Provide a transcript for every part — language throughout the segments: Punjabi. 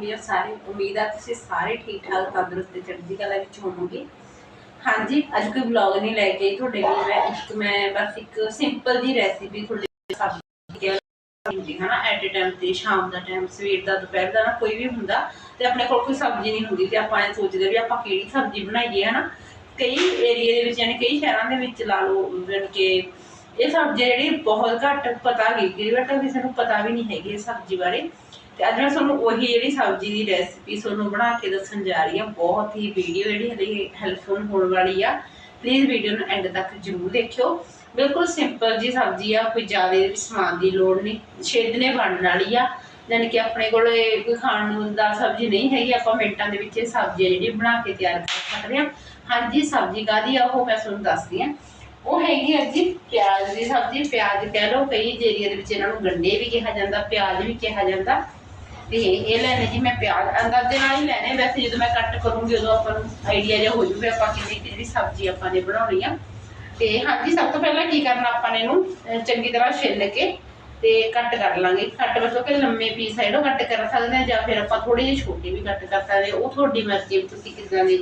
ਕਿਵੇਂ ਹੋ ਸਾਰੇ ਉਮੀਦ ਆ ਤੁਸੀਂ ਸਾਰੇ ਠੀਕ ਠਾਕ ਤੰਦਰੁਸਤ ਤੇ ਚੜ੍ਹਦੀ ਕਲਾ ਵਿੱਚ ਹੋਵੋਗੇ। ਹਾਂਜੀ, ਅੱਜ ਕੋਈ ਵਲੌਗ ਨਹੀਂ ਲੈ ਕੇ ਆਈ ਤੁਹਾਡੇ ਲਈ, ਮੈਂ ਇੱਕ, ਮੈਂ ਬਸ ਇੱਕ ਸਿੰਪਲ ਜੀ ਰੈਸਿਪੀ ਤੁਹਾਡੇ ਲਈ ਸਬਜ਼ੀ ਹੁੰਦੀ ਹੈ ਨਾ ਐਟ ਟਾਈਮ ਤੇ, ਸ਼ਾਮ ਦਾ ਟਾਈਮ ਸਵੇਰ ਦਾ, ਦੁਪਹਿਰ ਦਾ ਨਾ, ਕੋਈ ਵੀ ਹੁੰਦਾ ਤੇ ਆਪਣੇ ਕੋਲ ਕੋਈ ਸਬਜ਼ੀ ਨਹੀਂ ਹੁੰਦੀ ਤੇ ਆਪਾਂ ਇਹ ਸੋਚਦੇ ਵੀ ਆਪਾਂ ਕਿਹੜੀ ਸਬਜ਼ੀ ਬਣਾਈਏ, ਹਨਾ? ਕਈ ਏਰੀਆ ਦੇ ਵਿੱਚ ਯਾਨੀ ਕਈ ਸ਼ਹਿਰਾਂ ਦੇ ਵਿੱਚ ਲਾ ਲਓ, ਜਾਣੀ ਕਿ ਇਹ ਸਬਜ਼ੀ ਜਿਹੜੀ ਬਹੁਤ ਘੱਟ ਪਤਾ ਗਈ ਕਿ ਬਟ ਕਿਸੇ ਨੂੰ ਪਤਾ ਵੀ ਨਹੀਂ ਹੈਗੀ ਇਸ ਸਬਜ਼ੀ ਬਾਰੇ। ਤੇ ਅੱਜ ਮੈਂ ਤੁਹਾਨੂੰ ਉਹੀ ਜਿਹੜੀ ਸਬਜ਼ੀ ਦੀ ਰੈਸਿਪੀ ਤੁਹਾਨੂੰ ਬਣਾ ਕੇ ਦੱਸਣ ਜਾ ਰਹੀ ਹਾਂ, ਬਹੁਤ ਹੀ ਵੀਡੀਓ ਜਿਹੜੀ ਹਲੇ ਹੈਲਪਫੁਲ ਹੋਣ ਵਾਲੀ ਆ। ਪਲੀਜ਼ ਵੀਡੀਓ ਨੂੰ ਐਂਡ ਤੱਕ ਜ਼ਰੂਰ ਦੇਖਿਓ। ਬਿਲਕੁਲ ਸਿੰਪਲ ਜੀ ਸਬਜ਼ੀ ਆ, ਕੋਈ ਜ਼ਿਆਦਾ ਵੀ ਸਮਾਨ ਦੀ ਲੋੜ ਨਹੀਂ। ਛੇਦਨੇ ਬਣਨ ਵਾਲੀ ਆ ਯਾਨੀ ਕਿ ਆਪਣੇ ਕੋਲ ਕੋਈ ਖਾਣ ਨੂੰ ਦਾ ਸਬਜ਼ੀ ਨਹੀਂ ਹੈਗੀ, ਆਪਾਂ ਮਿੰਟਾਂ ਦੇ ਵਿੱਚ ਇਹ ਸਬਜ਼ੀ ਜਿਹੜੀ ਬਣਾ ਕੇ ਤਿਆਰ ਕਰ ਸਕਦੇ ਹਾਂ। ਹਾਂਜੀ, ਸਬਜ਼ੀ ਕਾਦੀ ਆ ਉਹ ਮੈਂ ਤੁਹਾਨੂੰ ਦੱਸਦੀ ਹਾਂ। ਉਹ ਹੈਗੀ ਆ ਜੀ ਪਿਆਜ਼ ਦੀ ਸਬਜ਼ੀ। ਪਿਆਜ਼ ਕਹਿ ਲਓ ਕਈ ਏਰੀਆ ਦੇ ਵਿੱਚ ਇਹਨਾਂ ਨੂੰ ਗੰਡੇ ਵੀ ਕਿਹਾ ਜਾਂਦਾ, ਪਿਆਜ਼ ਵੀ ਕਿਹਾ ਜਾਂਦਾ। ਤੇ ਇਹ ਲੈਣੇ ਜੀ ਮੈਂ ਪਿਆਜ਼ ਅੰਦਾਜ਼ੇ ਨਾਲ ਹੀ ਲੈਣੇ। ਵੈਸੇ ਜਦੋਂ ਮੈਂ ਕੱਟ ਕਰੂੰਗੀ, ਉਦੋਂ ਆਪਾਂ ਨੂੰ ਆਈਡੀਆ ਜਿਹਾ ਹੋ ਜੂਗਾ, ਆਪਾਂ ਕਿੰਨੀ ਕੁ ਸਬਜ਼ੀ ਆਪਾਂ ਨੇ ਬਣਾਉਣੀ ਆ। ਤੇ ਹਾਂਜੀ, ਸਭ ਤੋਂ ਪਹਿਲਾਂ ਕੀ ਕਰਨਾ ਆਪਾਂ ਨੇ ਇਹਨੂੰ ਚੰਗੀ ਤਰ੍ਹਾਂ ਛਿੱਲ ਕੇ ਤੇ ਕੱਟ ਕਰ ਲਾਂਗੇ। ਕੱਟ ਮਤਲਬ ਕਿ ਲੰਮੇ ਪੀਸ ਆ ਜਿਹੜਾ ਕੱਟ ਕਰ ਸਕਦੇ ਆ ਜਾਂ ਫਿਰ ਆਪਾਂ ਥੋੜੇ ਜਿਹੇ ਛੋਟੇ ਵੀ ਕੱਟ ਕਰ ਸਕਦੇ ਉਹ ਤੁਹਾਡੀ ਮਰਜ਼ੀ ਤੁਸੀਂ ਕਿੱਦਾਂ ਦੀ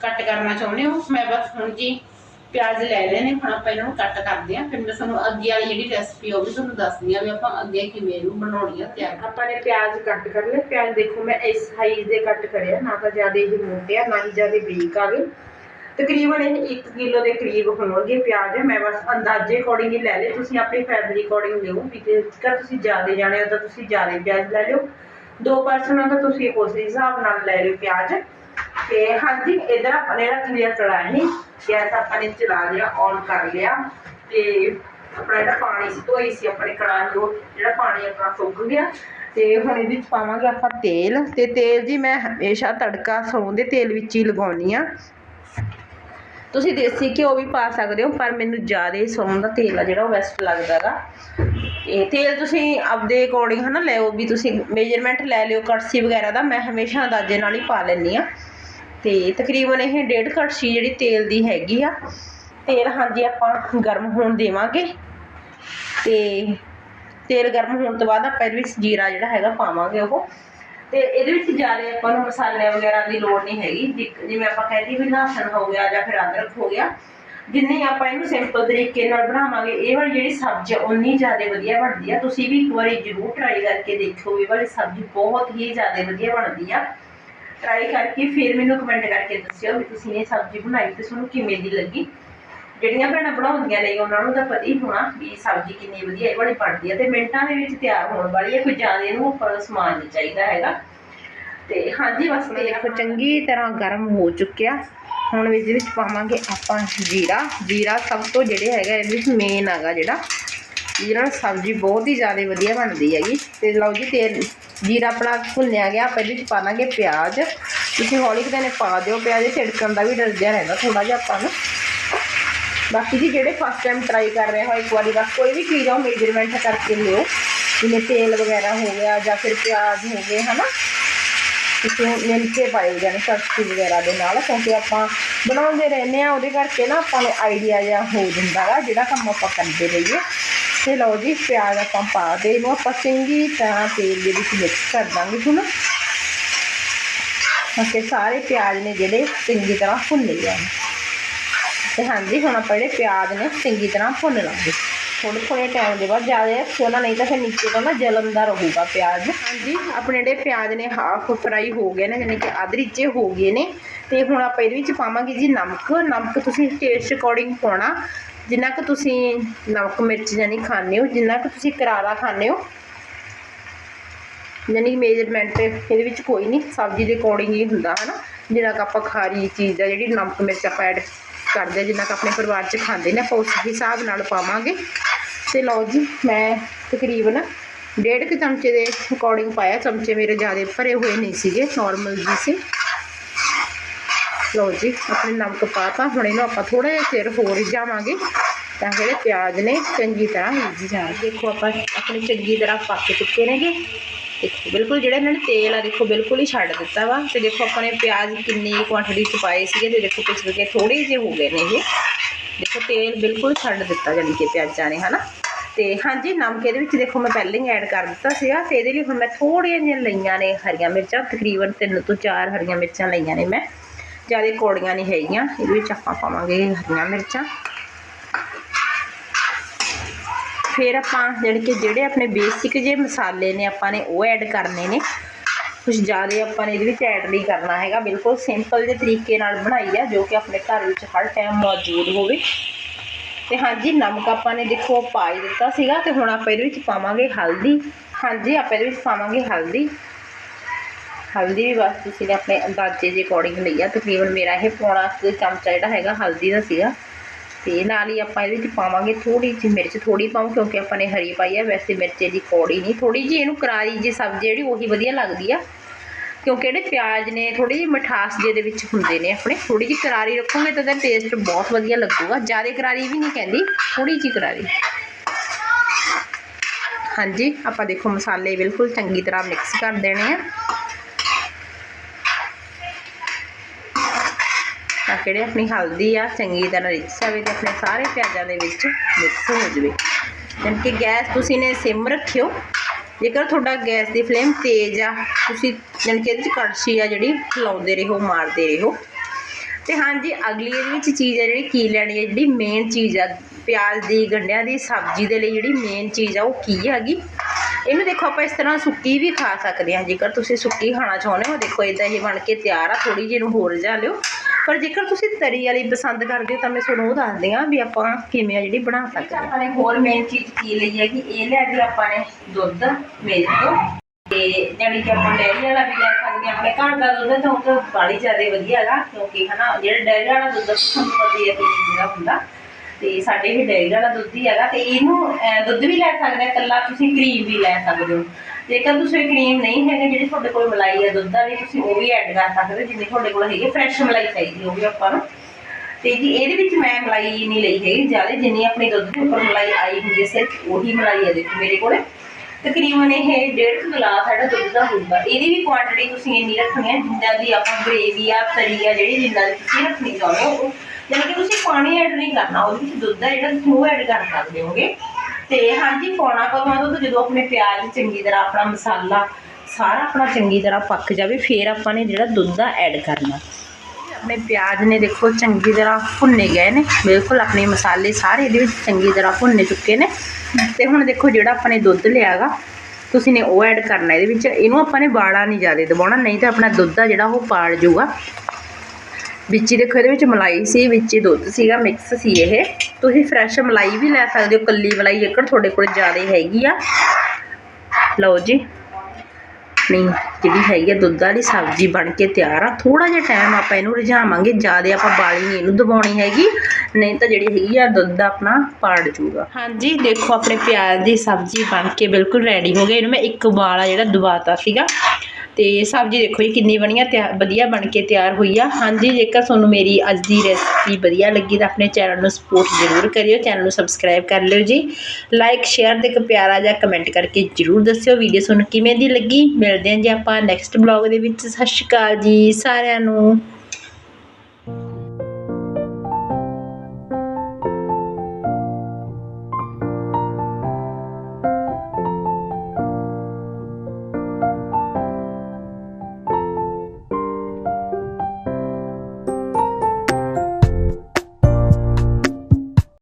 ਕੱਟ ਕਰਨਾ ਚਾਹੁੰਦੇ ਹੋ। ਮੈਂ ਬਸ ਹੁਣ ਜੀ ਪਿਆਜ਼ ਲੈ ਲਏ ਨੇ, ਹੁਣ ਆਪਾਂ ਇਹਨਾਂ ਨੂੰ ਕੱਟ ਕਰਦੇ ਹਾਂ, ਫਿਰ ਮੈਂ ਤੁਹਾਨੂੰ ਅੱਗੇ ਵਾਲੀ ਜਿਹੜੀ ਰੈਸਪੀ ਉਹ ਵੀ ਤੁਹਾਨੂੰ ਦੱਸਦੀ ਆ ਵੀ ਆਪਾਂ ਅੱਗੇ ਕਿਵੇਂ ਇਹਨੂੰ ਬਣਾਉਣੀ ਆ ਤਿਆਰ ਆਪਾਂ ਨੇ ਪਿਆਜ਼ ਕੱਟ ਕਰ ਲਏ। ਪਿਆਜ਼ ਦੇਖੋ, ਮੈਂ ਇਸ ਸਾਈਜ਼ ਦੇ ਕੱਟ ਕਰਿਆ, ਨਾ ਤਾਂ ਜ਼ਿਆਦਾ ਇਹ ਮੋਟੇ ਆ, ਨਾ ਹੀ ਜ਼ਿਆਦਾ ਬਰੀਕ ਆ ਗਏ। ਤਕਰੀਬਨ ਇਹ 1 ਕਿਲੋ ਦੇ ਕਰੀਬ ਹੋਣਗੇ ਪਿਆਜ਼। ਮੈਂ ਬਸ ਅੰਦਾਜ਼ੇ ਅਕੋਰਡਿੰਗ ਹੀ ਲੈ ਲਏ। ਤੁਸੀਂ ਆਪਣੀ ਫੈਮਿਲੀ ਅਕੋਰਡਿੰਗ ਲਿਓ ਵੀ ਜੇਕਰ ਤੁਸੀਂ ਜ਼ਿਆਦਾ ਜਾਣੇ ਹੋ ਤਾਂ ਤੁਸੀਂ ਜ਼ਿਆਦਾ ਪਿਆਜ਼ ਲੈ ਲਿਓ। ਦੋ ਪਰਸਨ ਹੋ ਤਾਂ ਤੁਸੀਂ ਉਸ ਹਿਸਾਬ ਨਾਲ ਲੈ ਲਿਓ ਪਿਆਜ਼। ਤੇ ਹਾਂਜੀ, ਇਧਰ ਆਪਾਂ ਨੇ ਰੱਖ ਲਿਆ ਕੜਾਹੀ। ਗੈਸ ਆਪਾਂ ਨੇ ਚਲਾ ਲਿਆ ਔਨ ਕਰ ਲਿਆ। ਤੇ ਆਪਣਾ ਜਿਹੜਾ ਪਾਣੀ ਸੀ, ਧੋਈ ਸੀ ਆਪਣੇ ਕੜਾਹੀ ਉਹ ਜਿਹੜਾ ਪਾਣੀ ਆਪਣਾ ਸੁੱਕ ਗਿਆ। ਤੇ ਹੁਣ ਇਹਦੇ ਵਿੱਚ ਪਾਵਾਂਗੇ ਆਪਾਂ ਤੇਲ। ਤੇ ਤੇਲ ਜੀ, ਮੈਂ ਹਮੇਸ਼ਾ ਤੜਕਾ ਸਰੋਂ ਦੇ ਤੇਲ ਵਿੱਚ ਹੀ ਲਗਾਉਣੀ ਆ ਤੁਸੀਂ ਦੇਸੀ ਘਿਓ ਵੀ ਪਾ ਸਕਦੇ ਹੋ, ਪਰ ਮੈਨੂੰ ਜ਼ਿਆਦਾ ਸਰੋਂ ਦਾ ਤੇਲ ਆ ਜਿਹੜਾ ਉਹ ਬੈਸਟ ਲੱਗਦਾ ਗਾ ਤੇ ਤੇਲ ਤੁਸੀਂ ਆਪਦੇ ਅਕੋਰਡਿੰਗ ਹਨਾ ਲਿਓ ਵੀ ਤੁਸੀਂ ਮੇਜਰਮੈਂਟ ਲੈ ਲਿਓ ਕੜਸੀ ਵਗੈਰਾ ਦਾ, ਮੈਂ ਹਮੇਸ਼ਾ ਅੰਦਾਜ਼ੇ ਨਾਲ ਹੀ ਪਾ ਲੈਂਦੀ ਆ ਤੇ ਤਕਰੀਬਨ ਇਹ ਡੇਢ ਕੜਛੀ ਜਿਹੜੀ ਤੇਲ ਦੀ ਹੈਗੀ ਆ। ਤੇਲ ਹਾਂਜੀ ਆਪਾਂ ਗਰਮ ਹੋਣ ਦੇਵਾਂਗੇ। ਤੇ ਤੇਲ ਗਰਮ ਹੋਣ ਤੋਂ ਬਾਅਦ ਆਪਾਂ ਇਹਦੇ ਵਿੱਚ ਜੀਰਾ ਜਿਹੜਾ ਹੈਗਾ ਪਾਵਾਂਗੇ ਉਹ। ਤੇ ਇਹਦੇ ਵਿੱਚ ਜ਼ਿਆਦਾ ਆਪਾਂ ਨੂੰ ਮਸਾਲੇ ਵਗੈਰਾ ਦੀ ਲੋੜ ਨਹੀਂ ਹੈਗੀ। ਜਿ- ਜਿਵੇਂ ਆਪਾਂ ਕਹਿੰਦੇ ਵੀ ਲਸਣ ਹੋ ਗਿਆ ਜਾਂ ਫਿਰ ਅਦਰਕ ਹੋ ਗਿਆ। ਜਿੰਨੀ ਆਪਾਂ ਇਹਨੂੰ ਸਿੰਪਲ ਤਰੀਕੇ ਨਾਲ ਬਣਾਵਾਂਗੇ, ਇਹ ਵਾਲੀ ਜਿਹੜੀ ਸਬਜ਼ੀ ਆ ਉਨੀ ਜ਼ਿਆਦਾ ਵਧੀਆ ਬਣਦੀ ਆ। ਤੁਸੀਂ ਵੀ ਇੱਕ ਵਾਰੀ ਜ਼ਰੂਰ ਟਰਾਈ ਕਰਕੇ ਦੇਖੋ ਇਹ ਵਾਲੀ ਸਬਜ਼ੀ ਬਹੁਤ ਹੀ ਜ਼ਿਆਦਾ ਵਧੀਆ ਬਣਦੀ ਆ। ਟਰਾਈ ਕਰਕੇ ਫਿਰ ਮੈਨੂੰ ਕਮੈਂਟ ਕਰਕੇ ਦੱਸਿਓ ਵੀ ਤੁਸੀਂ ਇਹ ਸਬਜ਼ੀ ਬਣਾਈ ਤੇ ਤੁਹਾਨੂੰ ਕਿਵੇਂ ਦੀ ਲੱਗੀ। ਜਿਹੜੀਆਂ ਭੈਣਾਂ ਬਣਾਉਂਦੀਆਂ ਨੇ ਉਹਨਾਂ ਨੂੰ ਤਾਂ ਪਤਾ ਹੀ ਹੋਣਾ ਵੀ ਸਬਜ਼ੀ ਕਿੰਨੀ ਵਧੀਆ ਇਹ ਵਾਲੀ ਬਣਦੀ ਹੈ ਤੇ ਮਿੰਟਾਂ ਦੇ ਵਿੱਚ ਤਿਆਰ ਹੋਣ ਵਾਲੀ ਹੈ ਕੋਈ ਜ਼ਿਆਦਾ ਇਹਨੂੰ ਉੱਪਰ ਸਮਾਨ ਨਹੀਂ ਚਾਹੀਦਾ ਹੈਗਾ। ਤੇ ਹਾਂਜੀ ਬਸ ਦੇਖੋ ਚੰਗੀ ਤਰ੍ਹਾਂ ਗਰਮ ਹੋ ਚੁੱਕਿਆ। ਹੁਣ ਵਿੱਚ ਵਿੱਚ ਪਾਵਾਂਗੇ ਆਪਾਂ ਜੀਰਾ। ਜੀਰਾ ਸਭ ਤੋਂ ਜਿਹੜੇ ਹੈਗਾ ਇਹਦੇ ਵਿੱਚ ਮੇਨ ਹੈਗਾ ਜਿਹੜਾ। ਜਿਹਨਾਂ ਨਾਲ ਸਬਜ਼ੀ ਬਹੁਤ ਹੀ ਜ਼ਿਆਦਾ ਵਧੀਆ ਬਣਦੀ ਹੈਗੀ। ਤੇ ਲਓ ਜੀ, ਤੇਲ, ਜੀਰਾ ਆਪਣਾ ਭੁੰਨਿਆ ਗਿਆ, ਆਪਾਂ ਇਹਦੇ ਵਿੱਚ ਪਾ ਲਾਂਗੇ ਪਿਆਜ਼। ਤੁਸੀਂ ਹੌਲੀ ਕਿਤੇ ਨੇ ਪਾ ਦਿਓ, ਪਿਆਜ਼ ਛਿੜਕਣ ਦਾ ਵੀ ਡਰ ਜਿਹਾ ਰਹਿੰਦਾ ਥੋੜਾ ਜਿਹਾ ਆਪਾਂ ਨੂੰ। ਬਾਕੀ ਜੀ, ਜਿਹੜੇ ਫਸਟ ਟਾਈਮ ਟਰਾਈ ਕਰ ਰਹੇ ਹੋ, ਇੱਕ ਵਾਰੀ ਬਸ ਕੋਈ ਵੀ ਚੀਜ਼ ਆ ਮੇਜਰਮੈਂਟ ਕਰਕੇ ਲਿਓ। ਜਿਵੇਂ ਤੇਲ ਵਗੈਰਾ ਹੋ ਗਿਆ ਜਾਂ ਫਿਰ ਪਿਆਜ਼ ਹੋ ਗਏ, ਹਨਾ? ਤੁਸੀਂ ਮਿਲ ਕੇ ਪਾਇਓ ਜਾਨੀ ਸਬਜ਼ੀ ਵਗੈਰਾ ਦੇ ਨਾਲ, ਕਿਉਂਕਿ ਆਪਾਂ ਬਣਾਉਂਦੇ ਰਹਿੰਦੇ ਆ, ਉਹਦੇ ਕਰਕੇ ਨਾ ਆਪਾਂ ਨੂੰ ਆਈਡੀਆ ਜਿਹਾ ਹੋ ਜਾਂਦਾ ਵਾ ਜਿਹੜਾ ਕੰਮ ਆਪਾਂ ਕਰਦੇ ਰਹੀਏ। ਤੇ ਲਓ ਜੀ, ਪਿਆਜ਼ ਆਪਾਂ ਪਾ ਦੇ ਇਹਨੂੰ, ਆਪਾਂ ਚੰਗੀ ਤਰ੍ਹਾਂ ਤੇਲ ਦੇ ਵਿੱਚ ਮਿਕਸ ਕਰ ਦਾਂਗੇ ਹੁਣ। ਅਤੇ ਸਾਰੇ ਪਿਆਜ਼ ਨੇ ਜਿਹੜੇ ਚੰਗੀ ਤਰ੍ਹਾਂ ਭੁੰਨ ਜਾਣ ਤੇ ਹਾਂਜੀ, ਹੁਣ ਆਪਾਂ ਜਿਹੜੇ ਪਿਆਜ਼ ਨੇ, ਚੰਗੀ ਤਰ੍ਹਾਂ ਭੁੰਨ ਲਾਂਗੇ। ਥੋੜੇ ਥੋੜੇ ਟਾਈਮ ਦੇ ਬਾਅਦ ਜ਼ਿਆਦਾ ਰੱਖਿਓ ਨਹੀਂ ਤਾਂ ਫਿਰ ਨੀਚੇ ਤੋਂ ਨਾ ਜਲਨ ਦਾ ਰਹੂਗਾ ਪਿਆਜ਼। ਹਾਂਜੀ, ਆਪਣੇ ਜਿਹੜੇ ਪਿਆਜ਼ ਨੇ ਹਾਫ ਫਰਾਈ ਹੋ ਗਏ ਨੇ, ਯਾਨੀ ਕਿ ਆਧਰੀਚੇ ਹੋ ਗਏ ਨੇ। ਤੇ ਹੁਣ ਆਪਾਂ ਇਹਦੇ ਵਿੱਚ ਪਾਵਾਂਗੇ ਜੀ ਨਮਕ। ਨਮਕ ਤੁਸੀਂ ਟੇਸਟ ਅਕੋਰਡਿੰਗ ਪਾਉਣਾ। ਜਿੰਨਾ ਕੁ ਤੁਸੀਂ ਨਮਕ ਮਿਰਚ ਜਾਨੀ ਖਾਂਦੇ ਹੋ ਜਿੰਨਾ ਕੁ ਤੁਸੀਂ ਕਰਾਰਾ ਖਾਂਦੇ ਹੋ। ਯਾਨੀ ਮੇਜਰਮੈਂਟ ਇਹਦੇ ਵਿੱਚ ਕੋਈ ਨਹੀਂ ਸਬਜ਼ੀ ਦੇ ਅਕੋਰਡਿੰਗ ਹੀ ਹੁੰਦਾ ਹਨਾ। ਜਿੰਨਾ ਕੁ ਆਪਾਂ ਖਾਰੀ ਚੀਜ਼ ਆ ਜਿਹੜੀ ਨਮਕ ਮਿਰਚ ਆਪਾਂ ਐਡ ਕਰਦੇ ਹਾਂ, ਜਿੰਨਾ ਕੁ ਆਪਣੇ ਪਰਿਵਾਰ 'ਚ ਖਾਂਦੇ ਨੇ ਆਪਾਂ ਉਸ ਹਿਸਾਬ ਨਾਲ ਪਾਵਾਂਗੇ। ਤੇ ਲਓ ਜੀ ਮੈਂ ਤਕਰੀਬਨ ਡੇਢ ਕੁ ਚਮਚੇ ਦੇ ਅਕੋਰਡਿੰਗ ਪਾਇਆ। ਚਮਚੇ ਮੇਰੇ ਜ਼ਿਆਦਾ ਭਰੇ ਹੋਏ ਨਹੀਂ ਸੀਗੇ ਨਾਰਮਲ ਜੀ ਸੀ। ਲਓ ਜੀ, ਆਪਣੇ ਨਮਕ ਪਾਤਾ। ਹੁਣ ਇਹਨੂੰ ਆਪਾਂ ਥੋੜਾ ਜਿਹਾ ਚਿਰ ਹੋਰ ਰਿਝਾਵਾਂਗੇ ਤਾਂ ਜਿਹੜੇ ਪਿਆਜ਼ ਨੇ ਚੰਗੀ ਤਰ੍ਹਾਂ ਰਿਝ ਜਾਣ। ਦੇਖੋ ਆਪਾਂ ਆਪਣੇ ਚੰਗੀ ਤਰ੍ਹਾਂ ਪੱਕ ਚੁੱਕੇ ਨੇਗੇ। ਦੇਖੋ, ਬਿਲਕੁਲ ਜਿਹੜਾ ਇਹਨਾਂ ਨੇ ਤੇਲ ਆ, ਦੇਖੋ, ਬਿਲਕੁਲ ਹੀ ਛੱਡ ਦਿੱਤਾ ਵਾ। ਤੇ ਦੇਖੋ ਆਪਾਂ ਨੇ ਪਿਆਜ਼ ਕਿੰਨੀ ਕੁਆਂਟੀਟੀ ਚ ਪਾਏ ਸੀਗੇ ਤੇ ਦੇਖੋ ਕੁਝ ਕੇ ਥੋੜੇ ਜਿਹੇ ਹੋ ਗਏ ਨੇ ਇਹ। ਦੇਖੋ, ਤੇਲ ਬਿਲਕੁਲ ਛੱਡ ਦਿੱਤਾ ਜਾਨੀ ਕਿ ਪਿਆਜ਼ਾਂ ਨੇ, ਹਨਾ? ਤੇ ਤੇ ਹਾਂਜੀ, ਨਮਕ ਇਹਦੇ ਵਿੱਚ ਦੇਖੋ ਮੈਂ ਪਹਿਲਾਂ ਹੀ ਐਡ ਕਰ ਦਿੱਤਾ ਸੀਗਾ ਤੇ ਇਹਦੇ ਲਈ ਹੁਣ ਮੈਂ ਥੋੜ੍ਹੀਆਂ ਜਿਹੀਆਂ ਲਈਆਂ ਨੇ ਹਰੀਆਂ ਮਿਰਚਾਂ। ਤਕਰੀਬਨ 3 ਤੋਂ 4 ਹਰੀਆਂ ਮਿਰਚਾਂ ਲਈਆਂ ਨੇ ਮੈਂ। ਜ਼ਿਆਦਾ ਕੌੜੀਆਂ ਨਹੀਂ ਹੈਗੀਆਂ। ਇਹਦੇ ਵਿੱਚ ਆਪਾਂ ਪਾਵਾਂਗੇ ਹਰੀਆਂ ਮਿਰਚਾਂ। ਫਿਰ ਆਪਾਂ ਜਿਹੜੇ ਕਿ ਜਿਹੜੇ ਆਪਣੇ ਬੇਸਿਕ ਜੇ ਮਸਾਲੇ ਨੇ ਆਪਾਂ ਨੇ ਉਹ ਐਡ ਕਰਨੇ ਨੇ। ਕੁਝ ਜ਼ਿਆਦਾ ਆਪਾਂ ਨੇ ਇਹਦੇ ਵਿੱਚ ਐਡ ਨਹੀਂ ਕਰਨਾ ਹੈਗਾ। ਬਿਲਕੁਲ ਸਿੰਪਲ ਜਿਹੇ ਤਰੀਕੇ ਨਾਲ ਬਣਾਈ ਆ, ਜੋ ਕਿ ਆਪਣੇ ਘਰ ਵਿੱਚ ਹਰ ਟਾਈਮ ਮੌਜੂਦ ਹੋਵੇ। ਤੇ ਹਾਂਜੀ, ਨਮਕ ਆਪਾਂ ਨੇ ਦੇਖੋ ਪਾ ਹੀ ਦਿੱਤਾ ਸੀਗਾ ਤੇ ਹੁਣ ਆਪਾਂ ਇਹਦੇ ਵਿੱਚ ਪਾਵਾਂਗੇ ਹਲਦੀ। ਹਾਂਜੀ, ਆਪਾਂ ਇਹਦੇ ਵਿੱਚ ਪਾਵਾਂਗੇ ਹਲਦੀ। ਹਲਦੀ ਵੀ ਬਸ ਤੁਸੀਂ ਨੇ ਆਪਣੇ ਅੰਦਾਜ਼ੇ ਦੇ ਅਕੋਰਡਿੰਗ ਲਈ ਆ। ਤਕਰੀਬਨ ਮੇਰਾ ਇਹ ਪੌਣਾ ਚਮਚਾ ਜਿਹੜਾ ਹੈਗਾ ਹਲਦੀ ਦਾ ਸੀਗਾ। ਤੇ ਨਾਲ ਹੀ ਆਪਾਂ ਇਹਦੇ ਵਿੱਚ ਪਾਵਾਂਗੇ ਥੋੜੀ ਜਿਹੀ ਮਿਰਚ ਥੋੜੀ ਪਾਉਂ ਕਿਉਂਕਿ ਆਪਾਂ ਨੇ ਹਰੀ ਪਾਈ ਆ। ਵੈਸੇ ਮਿਰਚ ਦੀ ਕੌੜੀ ਨਹੀਂ ਥੋੜੀ ਜਿਹੀ ਇਹਨੂੰ ਕਰਾਰੀ ਜਿਹੀ ਸਬਜ਼ੀ ਜਿਹੜੀ ਉਹੀ ਵਧੀਆ ਲੱਗਦੀ ਆ। ਕਿਉਂਕਿ ਜਿਹੜੇ ਪਿਆਜ਼ ਨੇ ਥੋੜੀ ਜਿਹੀ ਮਿਠਾਸ ਜਿਹੇ ਦੇ ਵਿੱਚ ਹੁੰਦੇ ਨੇ ਆਪਣੇ। ਥੋੜੀ ਜਿਹੀ ਕਰਾਰੀ ਰੱਖੋਗੇ ਤਾਂ ਇਹਦਾ ਟੇਸਟ ਬਹੁਤ ਵਧੀਆ ਲੱਗੂਗਾ। ਜ਼ਿਆਦਾ ਕਰਾਰੀ ਵੀ ਨਹੀਂ ਕਹਿੰਦੀ ਥੋੜੀ ਜਿਹੀ ਕਰਾਰੀ। ਹਾਂਜੀ, ਆਪਾਂ ਦੇਖੋ ਮਸਾਲੇ ਬਿਲਕੁਲ ਚੰਗੀ ਤਰ੍ਹਾਂ ਮਿਕਸ ਕਰ ਦੇਣੇ ਆ। ਕਿਹੜੇ ਆਪਣੀ ਹਲਦੀ ਆ, ਚੰਗੀ ਤਰ੍ਹਾਂ ਰਿੱਝ ਜਾਵੇ ਤੇ ਆਪਣੇ ਸਾਰੇ ਪਿਆਜ਼ਾਂ ਦੇ ਵਿੱਚ ਮਿਕਸ ਹੋ ਜਾਵੇ। ਯਾਨੀ ਕਿ ਗੈਸ ਤੁਸੀਂ ਨੇ ਸਿਮ ਰੱਖਿਓ। ਜੇਕਰ ਤੁਹਾਡਾ ਗੈਸ ਦੀ ਫਲੇਮ ਤੇਜ਼ ਆ, ਤੁਸੀਂ ਯਾਨੀ ਕਿ ਇਹਦੇ 'ਚ ਕੜਛੀ ਆ ਜਿਹੜੀ ਲਾਉਂਦੇ ਰਹੋ, ਮਾਰਦੇ ਰਹੋ। ਤੇ ਹਾਂਜੀ, ਅਗਲੀ ਇਹਦੇ ਵਿੱਚ ਚੀਜ਼ ਆ ਜਿਹੜੀ ਕੀ ਲੈਣੀ ਹੈ ਜਿਹੜੀ ਮੇਨ ਚੀਜ਼ ਆ, ਪਿਆਜ਼ ਦੀ ਗੰਢਿਆਂ ਦੀ, ਸਬਜ਼ੀ ਦੇ ਲਈ ਜਿਹੜੀ ਮੇਨ ਚੀਜ਼ ਆ, ਉਹ ਕੀ ਹੈਗੀ? ਇਹਨੂੰ ਦੇਖੋ, ਆਪਾਂ ਇਸ ਤਰ੍ਹਾਂ ਸੁੱਕੀ ਵੀ ਖਾ ਸਕਦੇ ਹਾਂ ਜੇਕਰ ਤੁਸੀਂ ਸੁੱਕੀ ਖਾਣਾ ਚਾਹੁੰਦੇ ਹੋ, ਦੇਖੋ ਇਦਾਂ ਇਹ ਬਣ ਕੇ ਤਿਆਰ ਆ ਥੋੜੀ ਜਿਹੀ ਨੂੰ ਹੋਰ ਜਾ ਲਿਓ। ਪਰ ਜੇਕਰ ਤੁਸੀਂ ਤਰੀ ਵਾਲੀ ਪਸੰਦ ਕਰਦੇ ਹੋ ਤਾਂ ਮੈਂ ਤੁਹਾਨੂੰ ਉਹ ਦੱਸਦੀ ਹਾਂ ਵੀ ਆਪਾਂ ਕਿਵੇਂ ਆ ਜਿਹੜੀ ਬਣਾ ਸਕਦੇ ਹਾਂ। ਆਪਾਂ ਨੇ ਹੋਰ ਮੇਨ ਚੀਜ਼ ਕੀ ਲਈ ਹੈਗੀ? ਇਹ ਲਿਆ ਜੀ ਆਪਾਂ ਨੇ ਦੁੱਧ ਮੇਜ਼ ਤੋਂ। ਤੇ ਜਾਣੀ ਕਿ ਆਪਾਂ ਡੈਰੀ ਵਾਲਾ ਵੀ ਲੈ ਸਕਦੇ ਹਾਂ। ਆਪਣੇ ਘਰ ਦਾ ਦੁੱਧ ਤਾਂ ਉਹ ਤਾਂ ਬਾਲੀ ਜ਼ਿਆਦਾ ਵਧੀਆ ਹੈਗਾ ਕਿਉਂਕਿ ਹਨਾ ਜਿਹੜਾ ਡੈਰੀ ਵਾਲਾ ਦੁੱਧ ਤੁਹਾਨੂੰ ਪਤਾ ਹੀ ਹੈ ਕਿੰਨੀ ਜਿਹੜਾ ਹੁੰਦਾ। ਤੇ ਸਾਡੇ ਵੀ ਡੈਰੀ ਵਾਲਾ ਦੁੱਧ ਹੀ ਹੈਗਾ। ਤੇ ਇਹਨੂੰ ਦੁੱਧ ਵੀ ਲੈ ਸਕਦੇ ਆ ਇਕੱਲਾ ਤੁਸੀਂ ਕਰੀਮ ਵੀ ਲੈ ਸਕਦੇ ਹੋ। ਜੇਕਰ ਤੁਸੀਂ ਕਰੀਮ ਨਹੀਂ ਹੈਗੇ, ਜਿਹੜੀ ਤੁਹਾਡੇ ਕੋਲ ਮਲਾਈ ਹੈ, ਦੁੱਧ ਵਾਲੀ, ਤੁਸੀਂ ਉਹ ਵੀ ਐਡ ਕਰ ਸਕਦੇ ਹੋ, ਜਿੰਨੀ ਤੁਹਾਡੇ ਕੋਲ ਹੈਗੀ ਫਰੈਸ਼ ਮਲਾਈ ਚਾਹੀਦੀ ਉਹ ਵੀ ਆਪਾਂ ਨੂੰ। ਤੇ ਜੀ, ਇਹਦੇ ਵਿੱਚ ਮੈਂ ਮਲਾਈ ਨਹੀਂ ਲਈ ਹੈਗੀ, ਜ਼ਿਆਦਾ ਜਿੰਨੀ ਆਪਣੀ ਦੁੱਧ ਦੇ ਉੱਪਰ ਮਲਾਈ ਆਈ ਹੁੰਦੀ ਹੈ, ਸਿਰਫ ਉਹੀ ਮਲਾਈ ਹੈ ਦੇਖੋ ਮੇਰੇ ਕੋਲ। ਤਕਰੀਬਨ ਇਹ 1.5 ਗਲਾਸ ਸਾਡਾ ਦੁੱਧ ਦਾ ਹੁੰਦਾ ਇਹਦੀ ਵੀ ਕੁਆਂਟੀਟੀ ਤੁਸੀਂ ਇੰਨੀ ਰੱਖਣੀ ਹੈ, ਜਿੰਨਾ ਦੀ ਆਪਾਂ ਗ੍ਰੇਵੀ ਆ, ਤਰੀ ਆ, ਜਿਹੜੀ ਜਿੰਨਾ ਦੀ ਤੁਸੀਂ ਰੱਖਣੀ ਚਾਹੁੰਦੇ ਹੋ, ਉਹ। ਯਾਨੀ ਕਿ ਤੁਸੀਂ ਪਾਣੀ ਐਡ ਨਹੀਂ ਕਰਨਾ, ਉਹਦੇ ਵਿੱਚ ਦੁੱਧ ਹੈ ਜਿਹੜਾ, ਤੁਸੀਂ ਉਹ ਐਡ ਕਰ ਸਕਦੇ ਹੋਗੇ। ਤੇ ਹਾਂਜੀ, ਪਾਉਣਾ ਕਦੋਂ ਆ? ਦੁੱਧ ਜਦੋਂ ਆਪਣੇ ਪਿਆਜ਼ ਚੰਗੀ ਤਰ੍ਹਾਂ ਆਪਣਾ ਮਸਾਲਾ ਸਾਰਾ ਆਪਣਾ ਚੰਗੀ ਤਰ੍ਹਾਂ ਪੱਕ ਜਾਵੇ, ਫਿਰ ਆਪਾਂ ਨੇ ਜਿਹੜਾ ਦੁੱਧ ਆ ਐਡ ਕਰਨਾ। ਆਪਣੇ ਪਿਆਜ਼ ਨੇ ਦੇਖੋ ਚੰਗੀ ਤਰ੍ਹਾਂ ਭੁੰਨੇ ਗਏ ਨੇ। ਬਿਲਕੁਲ ਆਪਣੇ ਮਸਾਲੇ ਸਾਰੇ ਇਹਦੇ ਵਿੱਚ ਚੰਗੀ ਤਰ੍ਹਾਂ ਭੁੰਨੇ ਚੁੱਕੇ ਨੇ। ਤੇ ਹੁਣ ਦੇਖੋ ਜਿਹੜਾ ਆਪਾਂ ਨੇ ਦੁੱਧ ਲਿਆਗਾ, ਤੁਸੀਂ ਨੇ ਉਹ ਐਡ ਕਰਨਾ ਇਹਦੇ ਵਿੱਚ। ਇਹਨੂੰ ਆਪਾਂ ਨੇ ਬਾੜਾ ਨਹੀਂ ਜ਼ਿਆਦਾ ਦਬਾਉਣਾ, ਨਹੀਂ ਤਾਂ ਆਪਣਾ ਦੁੱਧ ਆ ਜਿਹੜਾ ਉਹ ਪਾੜ ਜਾਊਗਾ। ਵਿੱਚ ਹੀ ਦੇਖੋ, ਇਹਦੇ ਵਿੱਚ ਮਲਾਈ ਸੀ, ਵਿੱਚ ਹੀ ਦੁੱਧ ਸੀਗਾ ਮਿਕਸ ਸੀ ਇਹ। ਤੁਸੀਂ ਫਰੈਸ਼ ਮਲਾਈ ਵੀ ਲੈ ਸਕਦੇ ਹੋ, ਕੱਲੀ ਮਲਾਈ ਜੇਕਰ ਤੁਹਾਡੇ ਕੋਲ ਜ਼ਿਆਦਾ ਹੈਗੀ ਆ। ਲਓ ਜੀ। ਨਹੀਂ, ਜਿਹੜੀ ਹੈਗੀ ਆ, ਦੁੱਧ ਵਾਲੀ ਸਬਜ਼ੀ ਬਣ ਕੇ ਤਿਆਰ ਆ। ਥੋੜਾ ਜਿਹਾ ਟਾਈਮ ਆਪਾਂ ਇਹਨੂੰ ਰਿਝਾਵਾਂਗੇ, ਜ਼ਿਆਦਾ ਆਪਾਂ ਬਾਲੀ ਨਹੀਂ ਇਹਨੂੰ ਦਬਾਉਣੀ ਹੈਗੀ। ਨਹੀਂ ਤਾਂ ਜਿਹੜੀ ਹੈਗੀ ਆ, ਦੁੱਧ ਆਪਣਾ ਪਾੜ ਜੂਗਾ ਹਾਂਜੀ, ਦੇਖੋ, ਆਪਣੇ ਪਿਆਜ਼ ਦੀ ਸਬਜ਼ੀ ਬਣ ਕੇ ਬਿਲਕੁਲ ਰੈਡੀ ਹੋ ਗਈ। ਇਹਨੂੰ ਮੈਂ ਇੱਕ ਉਬਾਲਾ ਜਿਹੜਾ ਦਬਾਤਾ ਸੀਗਾ। ਤੇ ਸਬਜ਼ੀ ਦੇਖੋ ਜੀ ਕਿੰਨੀ ਬਣੀਆ ਤਿਆਰ ਵਧੀਆ ਬਣ ਕੇ ਤਿਆਰ ਹੋਈ ਆ। ਹਾਂਜੀ, ਜੇਕਰ ਤੁਹਾਨੂੰ ਮੇਰੀ ਅੱਜ ਦੀ ਰੈਸਪੀ ਵਧੀਆ ਲੱਗੀ ਤਾਂ ਆਪਣੇ ਚੈਨਲ ਨੂੰ ਸਪੋਰਟ ਜ਼ਰੂਰ ਕਰਿਓ। ਚੈਨਲ ਨੂੰ ਸਬਸਕ੍ਰਾਈਬ ਕਰ ਲਿਓ ਜੀ। ਲਾਈਕ ਸ਼ੇਅਰ ਤੇ ਇੱਕ ਪਿਆਰਾ ਜਿਹਾ ਕਮੈਂਟ ਕਰਕੇ ਜ਼ਰੂਰ ਦੱਸਿਓ ਵੀਡੀਓ ਤੁਹਾਨੂੰ ਕਿਵੇਂ ਦੀ ਲੱਗੀ। ਮਿਲਦੇ ਹਾਂ ਜੀ ਆਪਾਂ ਨੈਕਸਟ ਬਲੌਗ ਦੇ ਵਿੱਚ। ਸਤਿ ਸ਼੍ਰੀ ਅਕਾਲ ਜੀ ਸਾਰਿਆਂ ਨੂੰ।